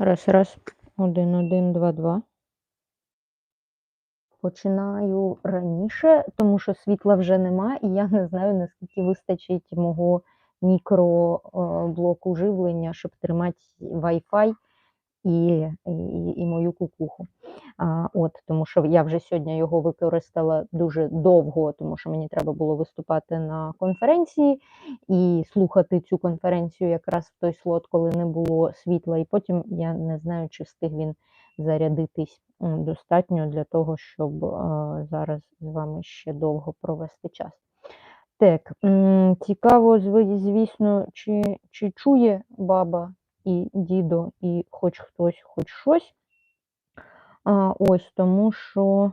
Раз, раз. Один, один, два, два. Починаю раніше, тому що світла вже нема, і я не знаю, наскільки вистачить мого мікроблоку живлення, щоб тримати Wi-Fi і, і, і мою кукуху. А, от, тому що я вже сьогодні його використала дуже довго, тому що мені треба було виступати на конференції і слухати цю конференцію якраз в той слот, коли не було світла. І потім я не знаю, чи встиг він зарядитись достатньо для того, щоб е, зараз з вами ще довго провести час. Так, цікаво, звісно, чи, чи чує баба і дідо, і хоч хтось, хоч щось. А, ось тому, що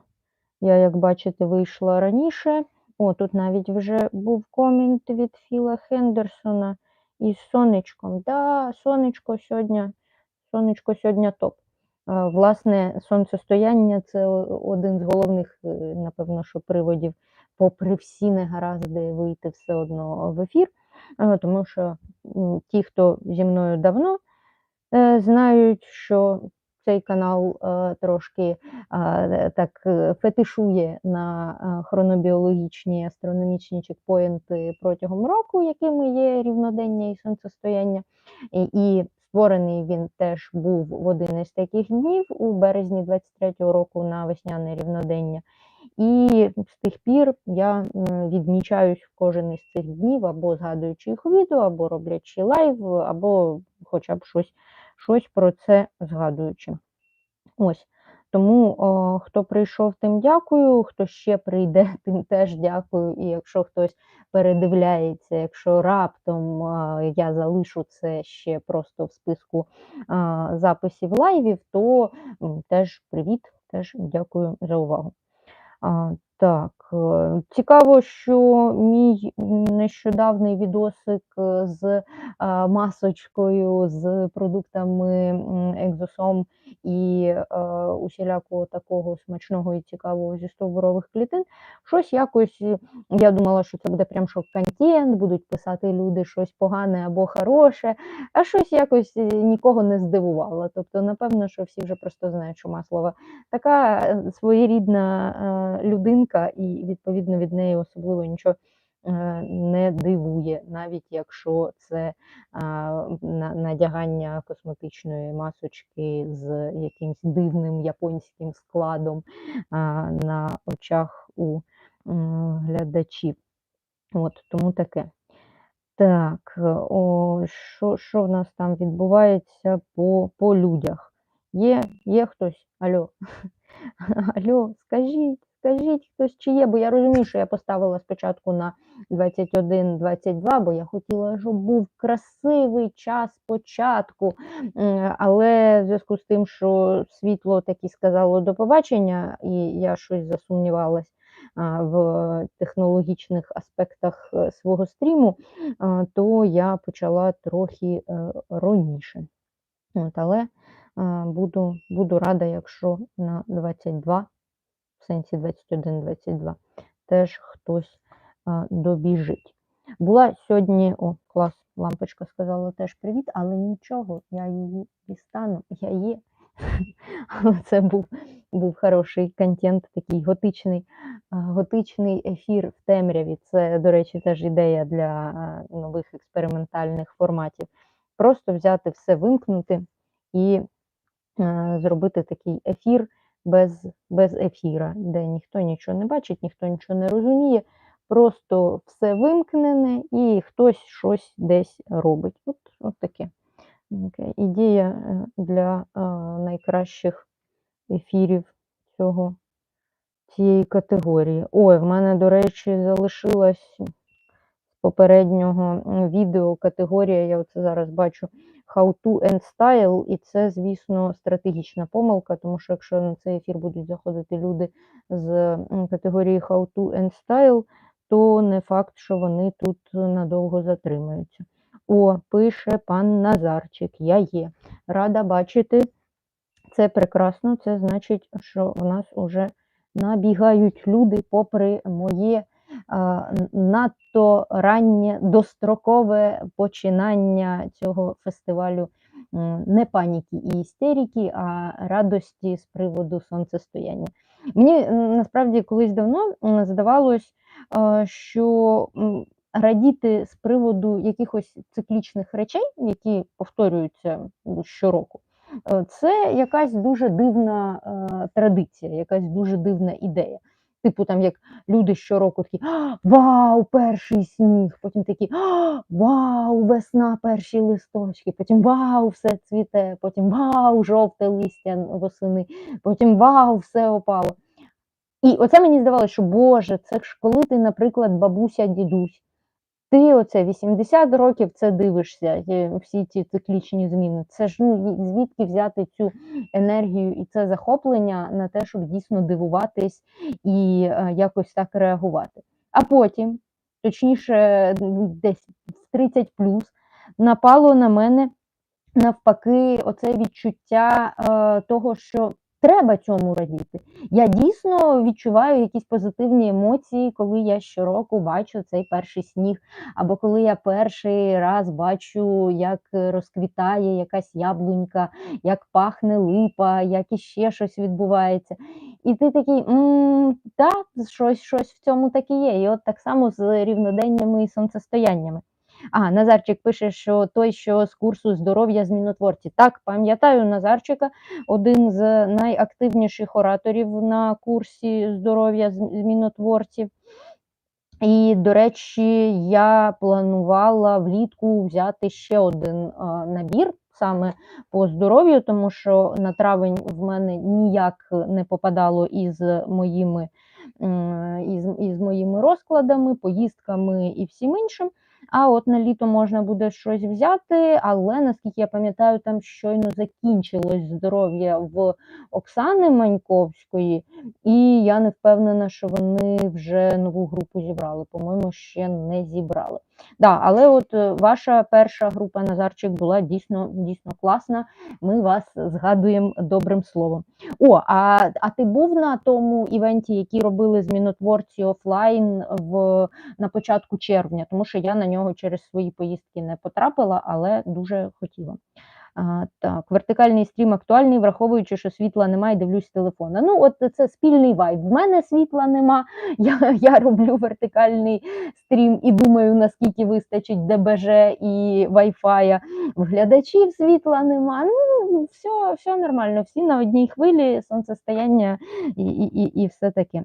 я, як бачите, вийшла раніше. О, тут навіть вже був комент від Філа Хендерсона із сонечком. Да, сонечко сьогодні, сонечко сьогодні топ. Власне, сонцестояння це один з головних, е, напевно, що приводів, попри всі негаразди, вийти все одно в ефір. Тому що ті, хто зі мною давно, знають, що цей канал е, трошки е, так е, фетишує на е, хронобіологічні астрономічні чекпоінти протягом року, якими є рівнодення і сонцестояння. І, і створений він теж був в один із таких днів у березні 23-го року на весняне рівнодення. І з тих пір я відмічаюсь в кожен із цих днів, або згадуючи їх у відео, або роблячи лайв, або хоча б щось, щось про це згадуючи. Ось. Тому о, хто прийшов, тим дякую. Хто ще прийде, тим теж дякую. І якщо хтось передивляється, якщо раптом а, я залишу це ще просто в списку а, записів лайвів, то м, теж привіт, теж дякую за увагу. Так, е, цікаво, що мій нещодавний відосик е, з масочкою, з продуктами екзосом і е, усілякого такого смачного і цікавого зі стовбурових клітин. Щось якось е, я думала, що це буде прям шок-контент, будуть писати люди щось погане або хороше, а щось якось нікого не здивувало. Тобто, напевно, що всі вже просто знають, що Маслова така своєрідна е, людинка, і відповідно від неї особливо нічого е, не дивує, навіть якщо це надягання косметичної масочки з якимсь дивним японським складом на очах у глядачів. От, тому таке. Так, е, о, що, що в нас там відбувається по, по людях? Є, є хтось? Алло. Алло, скажіть, скажіть хтось, чи є, бо я розумію, що я поставила спочатку на 21-22, бо я хотіла, щоб був красивий час початку. Але в зв'язку з тим, що світло таки сказало до побачення, і я щось засумнівалась в технологічних аспектах е, свого стріму, то я почала трохи е, раніше. От, але буду, буду рада, якщо на 22, в сенсі 21-22, теж хтось добіжить. Була сьогодні, о, клас, лампочка сказала теж привіт, але нічого, я її дістану, я є. Але Це був, був хороший контент, такий готичний, готичний ефір в темряві. Це, до речі, теж ідея для нових експериментальних форматів. Просто взяти все, вимкнути і зробити такий ефір без, без ефіра, де ніхто нічого не бачить, ніхто нічого не розуміє, просто все вимкнене і хтось щось десь робить. От, от таке. Ідея е, для е, найкращих ефірів цього, цієї категорії. Ой, в мене, до речі, залишилась з попереднього відео категорія, я оце зараз бачу, How to and Style, і це, звісно, стратегічна помилка, тому що якщо на цей ефір будуть заходити люди з категорії How to and Style, то не факт, що вони тут надовго затримаються. О, пише пан Назарчик, я є. Рада бачити. Це прекрасно, це значить, що в нас вже набігають люди, попри моє надто раннє дострокове починання цього фестивалю не паніки і істерики, а радості з приводу сонцестояння. Мені насправді колись давно здавалось, е, що радіти з приводу якихось циклічних речей, які повторюються щороку, е, це якась дуже дивна е, традиція, якась дуже дивна ідея. Типу, там як люди щороку такі Вау, перший сніг! Потім такі Вау, весна, перші листочки, потім Вау, все цвіте, потім Вау, жовте листя восени, потім Вау, все опало. І оце мені здавалося, що Боже, це ж коли ти, наприклад, бабуся, дідусь, ти оце 80 років це дивишся, е, всі ці циклічні зміни. Це ж ну, звідки взяти цю енергію і це захоплення на те, щоб дійсно дивуватись і е, якось так реагувати. А потім, точніше, десь в 30 плюс, напало на мене навпаки, оце відчуття е, того, що треба цьому радіти. Я дійсно відчуваю якісь позитивні емоції, коли я щороку бачу цей перший сніг, або коли я перший раз бачу, як розквітає якась яблунька, як пахне липа, як іще щось відбувається. І ти такий, так, щось, щось в цьому таки є. І от так само з рівноденнями і сонцестояннями. А, Назарчик пише, що той, що з курсу здоров'я змінотворці. Так, пам'ятаю Назарчика, один з найактивніших ораторів на курсі здоров'я змінотворців. І, до речі, я планувала влітку взяти ще один набір саме по здоров'ю, тому що на травень в мене ніяк не попадало із моїми, із, із моїми розкладами, поїздками і всім іншим. А от на літо можна буде щось взяти, але наскільки я пам'ятаю, там щойно закінчилось здоров'я в Оксани Маньковської, і я не впевнена, що вони вже нову групу зібрали. По-моєму, ще не зібрали. Да, але от е, ваша перша група Назарчик була дійсно дійсно класна. Ми вас згадуємо добрим словом. О, а, а ти був на тому івенті, який робили змінотворці офлайн в на початку червня, тому що я на нього через свої поїздки не потрапила, але дуже хотіла. А, так, вертикальний стрім актуальний, враховуючи, що світла немає, дивлюсь телефона. Ну, от це спільний вайб. В мене світла нема. Я, я роблю вертикальний стрім і думаю, наскільки вистачить ДБЖ і Wi-Fi. В глядачів світла нема. Ну, все, все нормально, всі на одній хвилі, сонцестояння і, і, і, і все таке.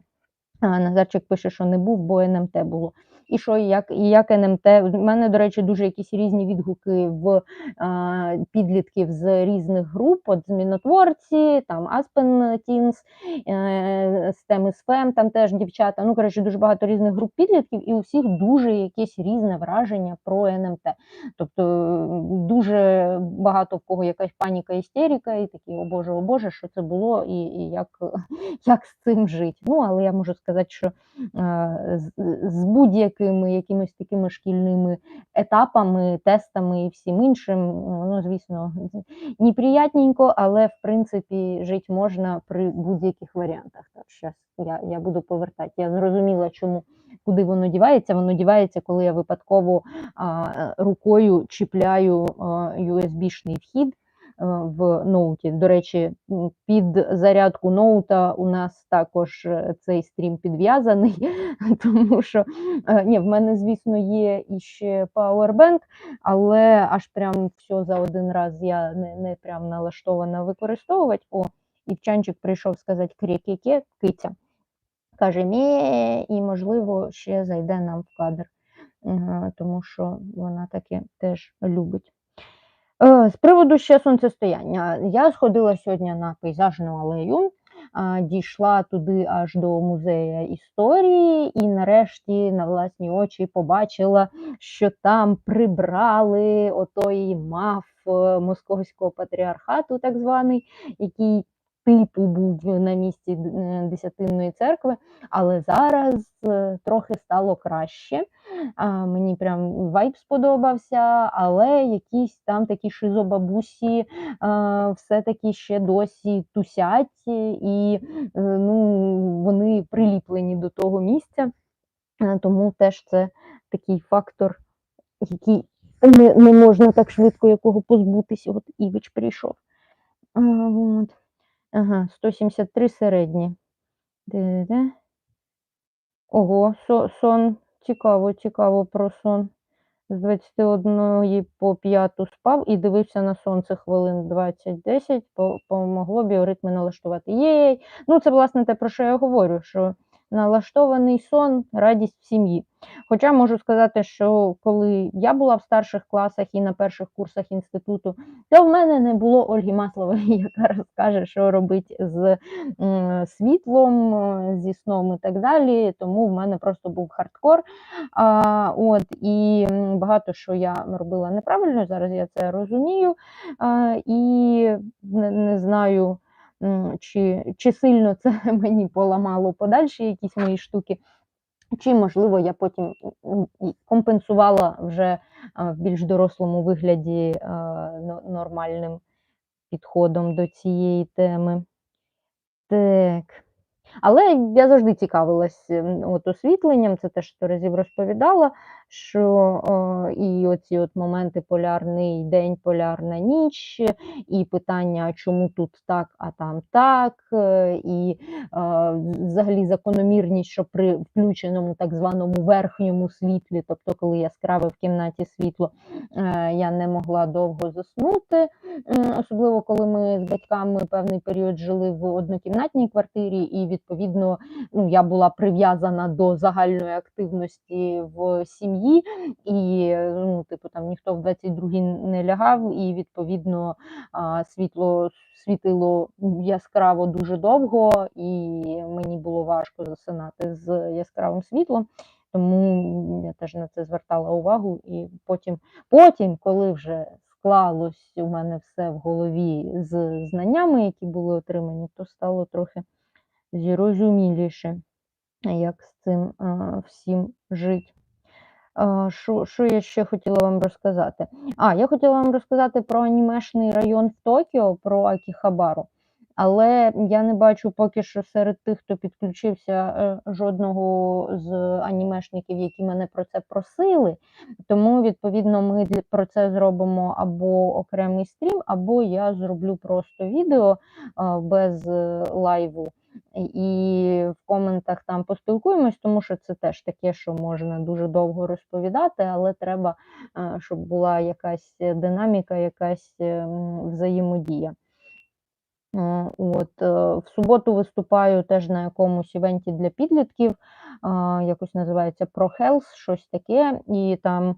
А, Назарчик пише, що не був, бо НМТ було. І що, і як, і як НМТ? У мене, до речі, дуже якісь різні відгуки в а, підлітків з різних груп, от змінотворці, там Aspen Teens, е, STEM is FEM, там теж дівчата. Ну, коротше, дуже багато різних груп підлітків, і у всіх дуже якесь різне враження про НМТ. Тобто дуже багато в кого якась паніка, істерика, і такі, о Боже, о Боже, що це було, і, і як, як з цим жити. Ну, але я можу сказати, що е, з, з будь-якими якимись такими шкільними етапами, тестами і всім іншим, воно, звісно, неприятненько, але в принципі жити можна при будь-яких варіантах. Так, щас я, я буду повертати. Я зрозуміла, чому куди воно дівається. Воно дівається, коли я випадково а, рукою чіпляю а, USB-шний вхід в ноуті. До речі, під зарядку ноута у нас також е, цей стрім підв'язаний, тому що е, ні, в мене, звісно, є іще Powerbank, але аж прям все за один раз я не, не прям налаштована використовувати. О, Івчанчик прийшов сказати крі-ке-ке, киця. Каже, мє, і, можливо, ще зайде нам в кадр, Е, тому що вона таке теж любить. Е, З приводу ще сонцестояння. Я сходила сьогодні на пейзажну алею, дійшла туди аж до музею історії, і нарешті на власні очі побачила, що там прибрали отой маф е, московського патріархату, так званий, який типу був на місці е, Десятинної церкви, але зараз е, трохи стало краще. Мені прям вайб сподобався, але якісь там такі шизобабусі а, все-таки ще досі тусять, і е, ну, вони приліплені до того місця. Е, тому теж це такий фактор, який не, не можна так швидко якого позбутися. От Івич прийшов. От. Ага, 173 середні. Де-де-де. Ого, со, сон. Цікаво, цікаво про сон. З 21 по 5 спав і дивився на сонце хвилин 20-10, по- помогло біоритми налаштувати. Єй! Ну, це власне те, про що я говорю, що налаштований сон радість в сім'ї. Хоча можу сказати, що коли я була в старших класах і на перших курсах інституту, то в мене не було Ольги Маслової, яка розкаже, що робить з світлом, зі сном і так далі. Тому в мене просто був хардкор. А, от, і багато що я робила неправильно, зараз я це розумію. А, і не, не знаю, чи, чи сильно це мені поламало подальші якісь мої штуки. Чи, можливо, я потім компенсувала вже в більш дорослому вигляді нормальним підходом до цієї теми. Так. Але я завжди цікавилась от освітленням, це теж сто разів розповідала, що о, і оці от моменти полярний день, полярна ніч, і питання, чому тут так, а там так, е, і е, взагалі закономірність, що при включеному так званому верхньому світлі, тобто коли яскраве в кімнаті світло, е, я не могла довго заснути. М, Особливо коли ми з батьками певний період жили в однокімнатній квартирі, і відповідно ну, я була прив'язана до загальної активності в сім'ї, і ну, типу там ніхто в 22-й не лягав, і відповідно світло світило яскраво дуже довго, і мені було важко засинати з яскравим світлом. Тому я теж на це звертала увагу, і потім, потім, коли вже склалось у мене все в голові з знаннями, які були отримані, то стало трохи зрозуміліше, як з цим всім жити. А, Що, що я ще хотіла вам розказати? А, я хотіла вам розказати про анімешний район в Токіо, про Акіхабару. Але я не бачу поки що серед тих, хто підключився е, жодного з анімешників, які мене про це просили. Тому, відповідно, ми про це зробимо або окремий стрім, або я зроблю просто відео без е, лайву. І в коментах там поспілкуємось, тому що це теж таке, що можна дуже довго розповідати, але треба, е, щоб була якась динаміка, якась ем, взаємодія. Е, От, е, в суботу виступаю теж на якомусь івенті для підлітків, якось називається Pro Health, щось таке, і там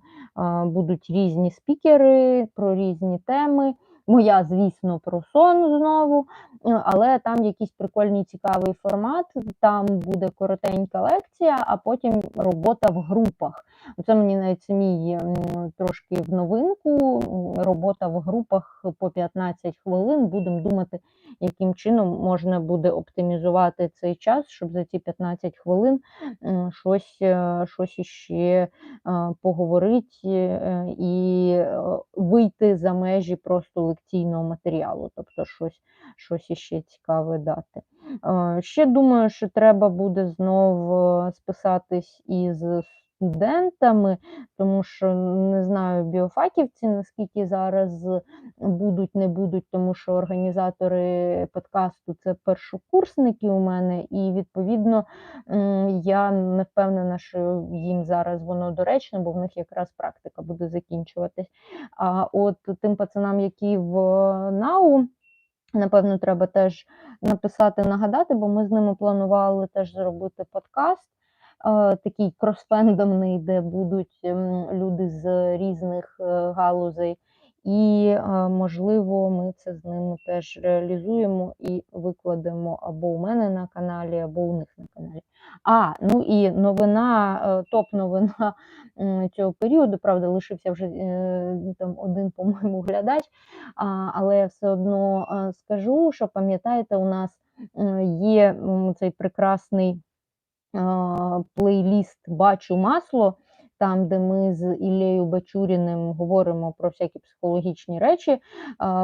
будуть різні спікери про різні теми. Моя, звісно, про сон знову, е, але там якийсь прикольний цікавий формат. Там буде коротенька лекція, а потім робота в групах. Це мені навіть самій трошки в новинку. Робота в групах по 15 хвилин. Будемо думати, яким чином можна буде оптимізувати цей час, щоб за ці 15 хвилин щось, е, щось іще поговорити і е, вийти за межі просто лекційного матеріалу, тобто щось, щось іще цікаве дати. Е, Ще думаю, що треба буде знов е, списатись із студентами, тому що не знаю, біофаківці наскільки зараз будуть, не будуть, тому що організатори подкасту це першокурсники у мене, і відповідно я не впевнена, що їм зараз воно доречно, бо в них якраз практика буде закінчуватись. А от тим пацанам, які в НАУ. Напевно, треба теж написати, нагадати, бо ми з ними планували теж зробити подкаст, такий кросфендомний, де будуть ем, люди з різних е, галузей. І, е, можливо, ми це з ними теж реалізуємо і викладемо або у мене на каналі, або у них на каналі. А, ну і новина, е, топ-новина цього періоду, правда, лишився вже е, там один, по-моєму, глядач. Але я все одно е, скажу, що пам'ятаєте, у нас е, є цей прекрасний е, плейліст Бачу масло. там, де ми з Іллею Бачуріним говоримо про всякі психологічні речі,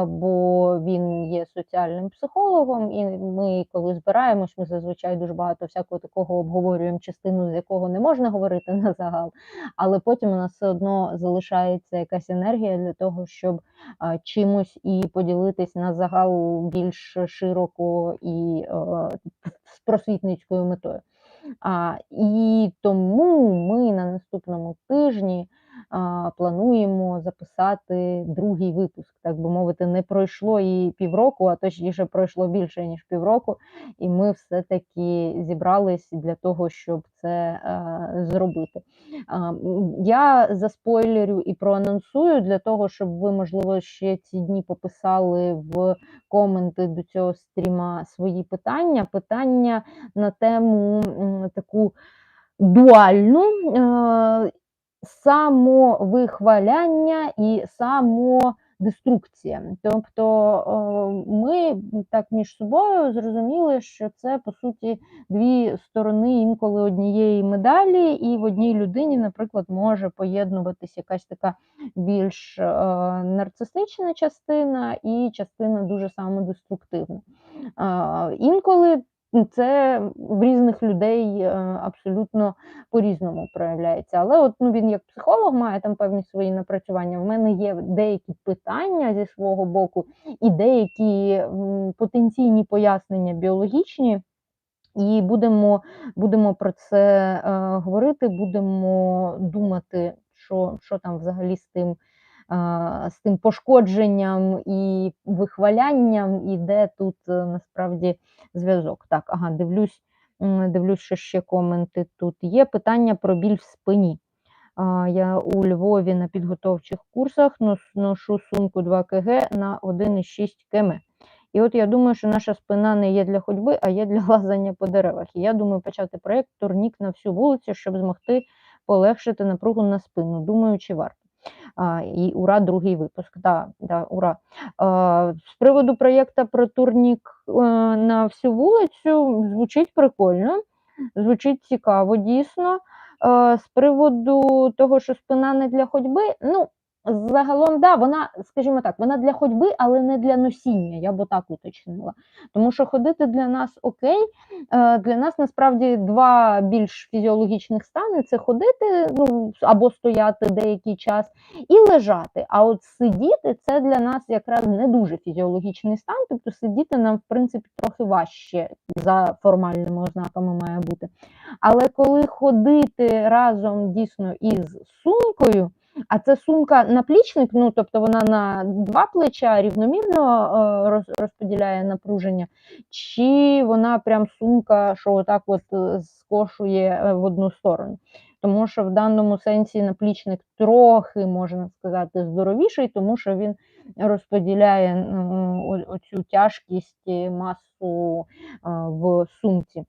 бо він є соціальним психологом, і ми, коли збираємось, ми зазвичай дуже багато всякого такого обговорюємо, частину з якого не можна говорити на загал, але потім у нас все одно залишається якась енергія для того, щоб чимось і поділитись на загал більш широко і з просвітницькою метою. А, і тому ми на наступному тижні плануємо записати другий випуск, так би мовити, не пройшло і півроку, а точніше пройшло більше ніж півроку, і ми все-таки зібрались для того, щоб це зробити. Я заспойлерю і проанонсую для того, щоб ви, можливо, ще ці дні пописали в коменти до цього стріма свої питання. Питання на тему таку дуальну самовихваляння і самодеструкція. Тобто е, ми так між собою зрозуміли, що це по суті дві сторони інколи однієї медалі, і в одній людині, наприклад, може поєднуватися якась така більш е, нарцистична частина і частина дуже самодеструктивна. Е, інколи це в різних людей е, абсолютно по-різному проявляється. Але от ну він як психолог має там певні свої напрацювання. В мене є деякі питання зі свого боку, і деякі потенційні пояснення біологічні. І будемо, будемо про це е, говорити, будемо думати, що, що там взагалі з тим, з тим пошкодженням і вихвалянням, і де тут е, насправді зв'язок. Так, ага, дивлюсь, дивлюсь, що ще коменти тут є. Питання про біль в спині. Я у Львові на підготовчих курсах ношу сумку 2 кг на 1,6 км. І от я думаю, що наша спина не є для ходьби, а є для лазання по деревах. І я думаю почати проєкт турнік на всю вулицю, щоб змогти полегшити напругу на спину. Думаю, чи варто. І ура, другий випуск. Да, да, ура. З приводу проєкту про турнік е, на всю вулицю звучить прикольно, звучить цікаво, дійсно. З приводу того, що спина не для ходьби, ну, загалом, да, вона, скажімо так, вона для ходьби, але не для носіння, я б отак уточнила. Тому що ходити для нас окей, е, для нас насправді два більш фізіологічних стани це ходити ну, або стояти деякий час і лежати. А от сидіти це для нас якраз не дуже фізіологічний стан, тобто сидіти нам, в принципі, трохи важче за формальними ознаками має бути. Але коли ходити разом дійсно із сумкою, а це сумка наплічник, ну тобто вона на два плеча рівномірно е, розподіляє напруження, чи вона прям сумка, що отак от е, скошує е, в одну сторону. Тому що в даному сенсі наплічник трохи, можна сказати, здоровіший, тому що він розподіляє оцю тяжкість масу в сумці.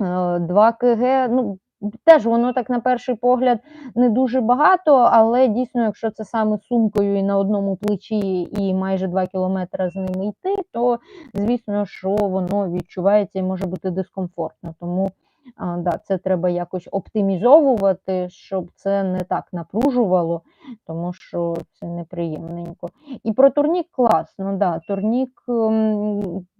Е, 2 кг, ну, теж воно так на перший погляд не дуже багато, але дійсно, якщо це саме сумкою і на одному плечі, і майже 2 кілометри з ними йти, то звісно, що воно відчувається і може бути дискомфортно. Тому да, це треба якось оптимізовувати, щоб це не так напружувало, тому що це неприємненько. І про турнік класно, да, турнік,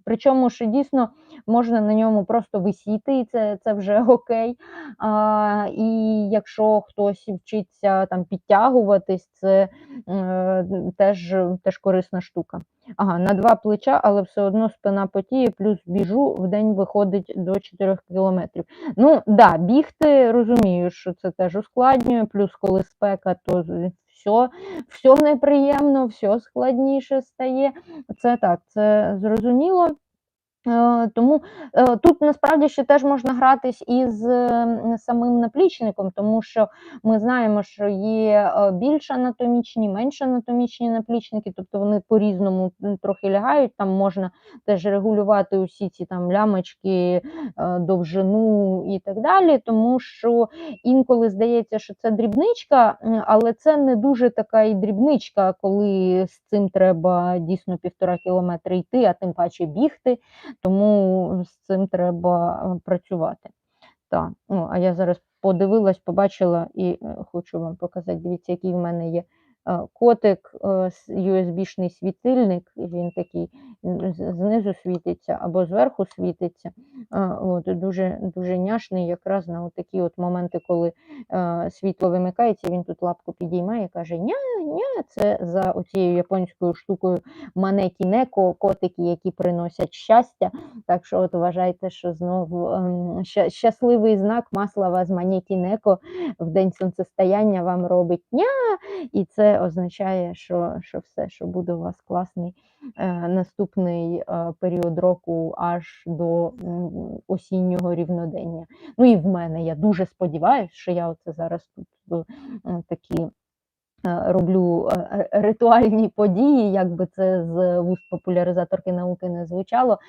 причому що дійсно можна на ньому просто висіти, і це, це вже окей. А, і якщо хтось вчиться там підтягуватись, це е, теж, теж корисна штука. Ага, на два плеча, але все одно спина потіє, плюс біжу, в день виходить до 4 кілометрів. Ну, да, бігти розумію, що це теж ускладнює, плюс коли спека, то все, все неприємно, все складніше стає. Це так, це зрозуміло. Е, Тому е, тут насправді ще теж можна гратись із е, самим наплічником, тому що ми знаємо, що є е, більш анатомічні, менш анатомічні наплічники, тобто вони по-різному трохи лягають. Там можна теж регулювати усі ці там лямочки, довжину і так далі. Тому що інколи здається, що це дрібничка, але це не дуже така і дрібничка, коли з цим треба дійсно півтора кілометри йти, а тим паче бігти тому з цим треба е, працювати. Так, ну, а я зараз подивилась, побачила і е, хочу вам показати. Дивіться, який в мене є котик, е, USB-шний світильник. Він такий знизу світиться або зверху світиться. Е, От, дуже, дуже няшний, якраз на такі от моменти, коли е, світло вимикається, він тут лапку підіймає і каже: ня, ня, це за оцією японською штукою манекі неко, котики, які приносять щастя. Так що от вважайте, що знову ем, щасливий знак маслова з манекі неко в день сонцестояння вам робить ня, і це означає, що, що все, що буде у вас класний е, наступний е, період року аж до осіннього рівнодення. Ну і в мене я дуже сподіваюся, що я оце зараз тут е, такі роблю е, е, ритуальні події, як би це з вуст популяризаторки науки не звучало.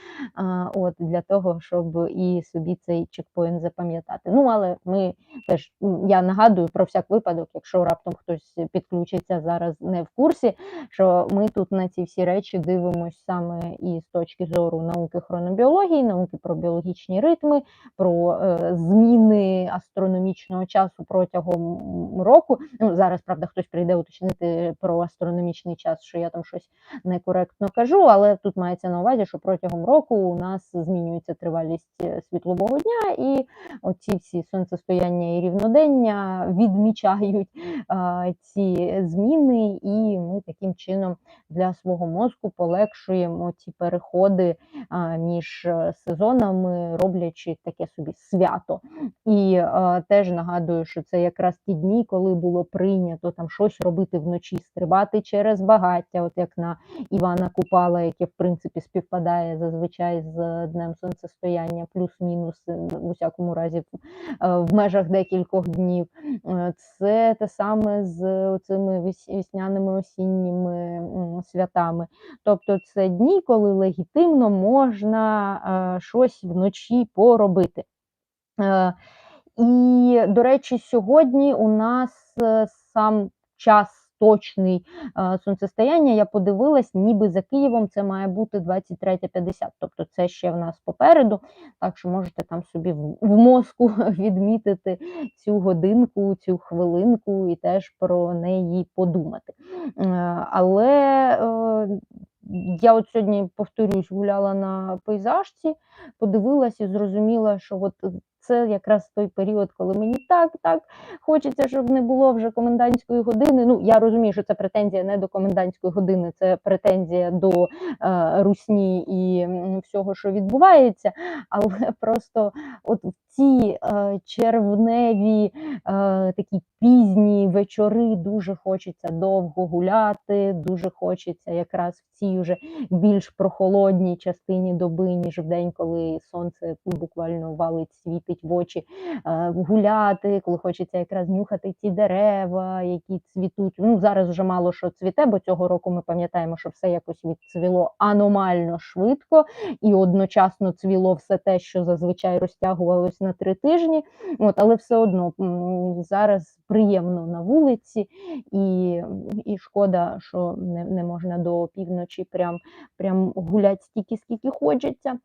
От для того, щоб і собі цей чекпоінт запам'ятати. Ну, але ми теж я нагадую про всяк випадок, якщо раптом хтось підключиться зараз не в курсі, що ми тут на ці всі речі дивимося саме і з точки зору науки хронобіології, науки про біологічні ритми, про е, зміни астрономічного часу протягом року. Ну зараз правда хтось прийде уточнити про астрономічний час, що я там щось некоректно кажу, але тут мається на увазі, що протягом року у нас змінюється тривалість е, світлового дня, і оці всі сонцестояння і рівнодення відмічають а, ці зміни, і ми таким чином для свого мозку полегшуємо ці переходи а, між е, сезонами, роблячи таке собі свято. І е, теж нагадую, що це якраз ті дні, коли було прийнято там щось робити вночі, стрибати через багаття, от як на Івана Купала, яке в принципі співпадає зазвичай з днем сонцестояння, плюс-мінус е, в усякому разі в, е, межах декількох днів. Е, Це те саме з цими весняними осінніми святами. Тобто це дні, коли легітимно можна е, щось вночі поробити. Е, І, до речі, сьогодні у нас е, сам час точний е, сонцестояння. Я подивилась, ніби за Києвом це має бути 23.50. Тобто це ще в нас попереду. Так що можете там собі в, мозку відмітити цю годинку, цю хвилинку і теж про неї подумати. Е, Але е, я от сьогодні повторюсь, гуляла на пейзажці, подивилась і зрозуміла, що от це якраз той період, коли мені так, так хочеться, щоб не було вже комендантської години. Ну, я розумію, що це претензія не до комендантської години, це претензія до е, русні і всього, що відбувається. Але просто от ці е, червневі, е, такі пізні вечори дуже хочеться довго гуляти, дуже хочеться якраз в цій вже більш прохолодній частині доби, ніж в день, коли сонце буквально валить, світить в очі, е, гуляти, коли хочеться якраз нюхати ці дерева, які цвітуть. Ну зараз вже мало що цвіте, бо цього року ми пам'ятаємо, що все якось відцвіло аномально швидко, і одночасно цвіло все те, що зазвичай розтягувалось на три тижні. От, але все одно зараз приємно на вулиці, і, і шкода, що не, не можна до півночі прям, прям гуляти стільки, скільки хочеться.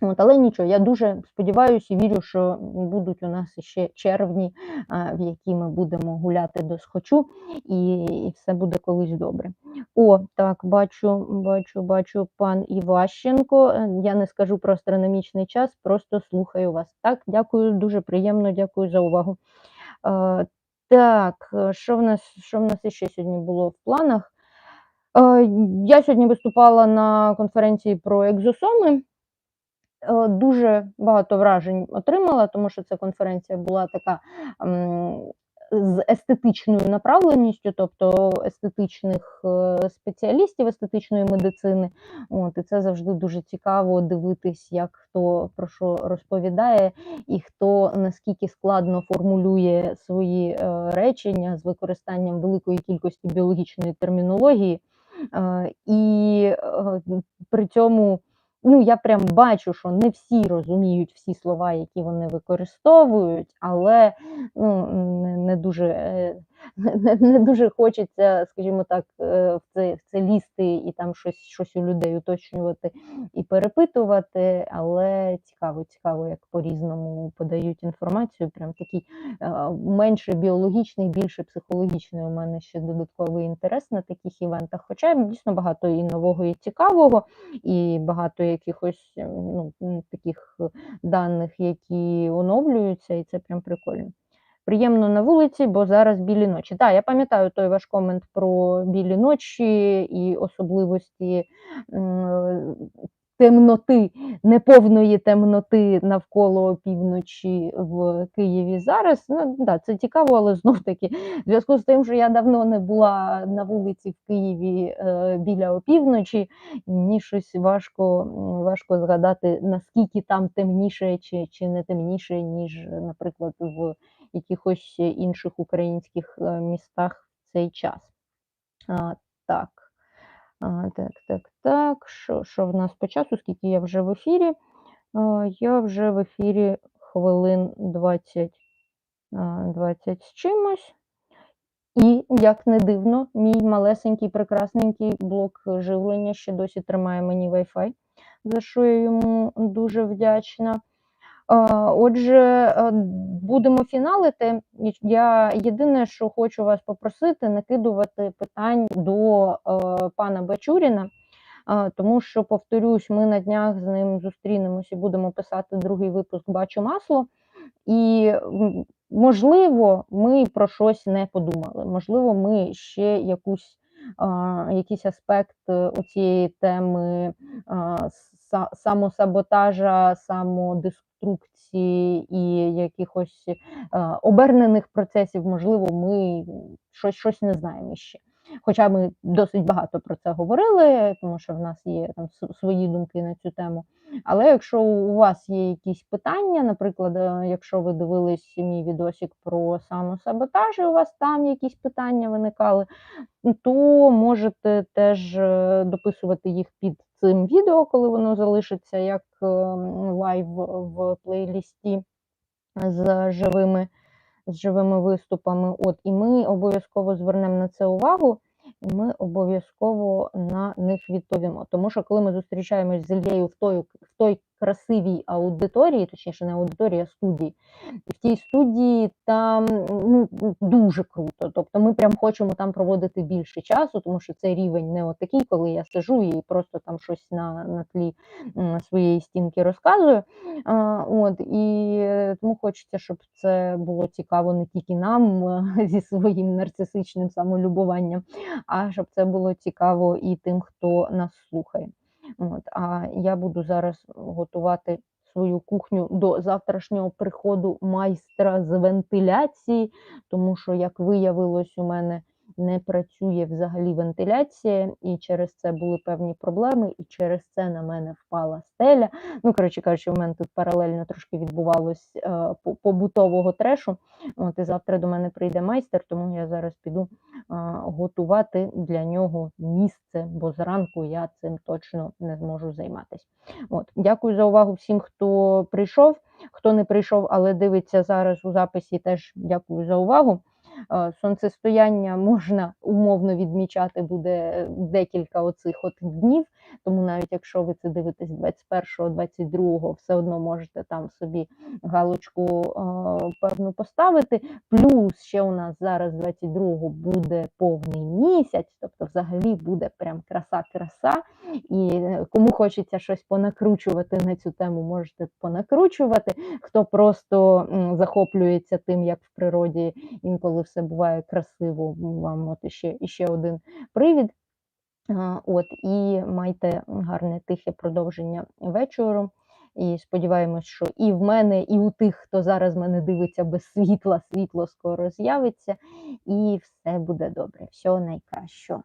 От, але нічого, я дуже сподіваюся і вірю, що будуть у нас ще червні, в які ми будемо гуляти до схочу, і, і все буде колись добре. О, так, бачу, бачу, бачу пан Іващенко. Е, Я не скажу про астрономічний час, просто слухаю вас. Так, дякую, дуже приємно, дякую за увагу. Е, так, е, що в нас, що в нас іще сьогодні було в планах? Е, я сьогодні виступала на конференції про екзосоми. Е, Дуже багато вражень отримала, тому що ця конференція була така з естетичною направленістю, тобто естетичних е, спеціалістів естетичної медицини. От, і це завжди дуже цікаво дивитись, як хто про що розповідає, і хто наскільки складно формулює свої е, речення з використанням великої кількості біологічної термінології. І при цьому ну, я прям бачу, що не всі розуміють всі слова, які вони використовують, але ну, не, дуже е, не, дуже хочеться, скажімо так, е, в це, в це лізти і там щось, щось у людей уточнювати і перепитувати, але цікаво, цікаво, як по-різному подають інформацію. Прям такий е, менше біологічний, більше психологічний у мене ще додатковий інтерес на таких івентах. Хоча дійсно багато і нового, і цікавого, і багато якихось е, ну, таких даних, які оновлюються, і це прям прикольно. Приємно на вулиці, бо зараз білі ночі. Так, я пам'ятаю той ваш комент про білі ночі і особливості темноти, неповної темноти навколо опівночі в Києві зараз. Ну, да, це цікаво, але знов таки, в зв'язку з тим, що я давно не була на вулиці в Києві е, біля опівночі, мені щось важко, важко згадати, наскільки там темніше чи, чи не темніше, ніж, наприклад, в якихось інших українських е, містах в цей час. А, так. А, так, так, так. Що, що в нас по часу? Скільки я вже в ефірі? А, я вже в ефірі хвилин 20, 20 з чимось. І, як не дивно, мій малесенький, прекрасненький блок живлення ще досі тримає мені Wi-Fi, за що я йому дуже вдячна. Отже, будемо фіналити. Я єдине, що хочу вас попросити, накидувати питань до пана Бачуріна, тому що, повторюсь, ми на днях з ним зустрінемося і будемо писати другий випуск Бачу масло. І можливо, ми про щось не подумали. Можливо, ми ще якусь, якийсь аспект е, цієї теми а, са- самосаботажа, і якихось е, обернених процесів, можливо, ми щось, щось не знаємо ще. Хоча ми досить багато про це говорили, тому що в нас є там свої думки на цю тему. Але якщо у вас є якісь питання, наприклад, е, якщо ви дивились мій відосик про самосаботаж, і у вас там якісь питання виникали, то можете теж е, дописувати їх під цим відео, коли воно залишиться як е, лайв в плейлісті з живими, з живими виступами. От, і ми обов'язково звернемо на це увагу. І ми обов'язково на них відповімо. Тому що коли ми зустрічаємось з Ільєю в той, в той красивій аудиторії, точніше не аудиторії, а студії, і в тій студії там ну, дуже круто. Тобто ми прям хочемо там проводити більше часу, тому що цей рівень не отакий, коли я сижу і просто там щось на, на тлі своєї стінки розказую. А, от, і тому хочеться, щоб це було цікаво не тільки нам зі своїм нарцисичним самолюбуванням, а щоб це було цікаво і тим, хто нас слухає. От, а я буду зараз готувати свою кухню до завтрашнього приходу майстра з вентиляції, тому що, як виявилось, у мене не працює взагалі вентиляція, і через це були певні проблеми, і через це на мене впала стеля. Ну, коротше кажучи, у мене тут паралельно трошки відбувалось е, побутового трешу. От і завтра до мене прийде майстер, тому я зараз піду а, готувати для нього місце, бо зранку я цим точно не зможу займатися. От, дякую за увагу всім, хто прийшов. Хто не прийшов, але дивиться зараз у записі, теж дякую за увагу. Е, Сонцестояння можна умовно відмічати буде декілька оцих от днів, тому навіть якщо ви це дивитесь 21-го, 22-го, все одно можете там собі галочку певну поставити. Плюс ще у нас зараз 22-го буде повний місяць, тобто взагалі буде прям краса-краса. І е, кому хочеться щось понакручувати на цю тему, можете понакручувати. Хто просто захоплюється тим, як в природі інколи все буває красиво, вам от іще, іще один привід. От, і майте гарне тихе продовження вечору. І сподіваємось, що і в мене, і у тих, хто зараз мене дивиться без світла, світло скоро з'явиться, і все буде добре. Всього найкращого.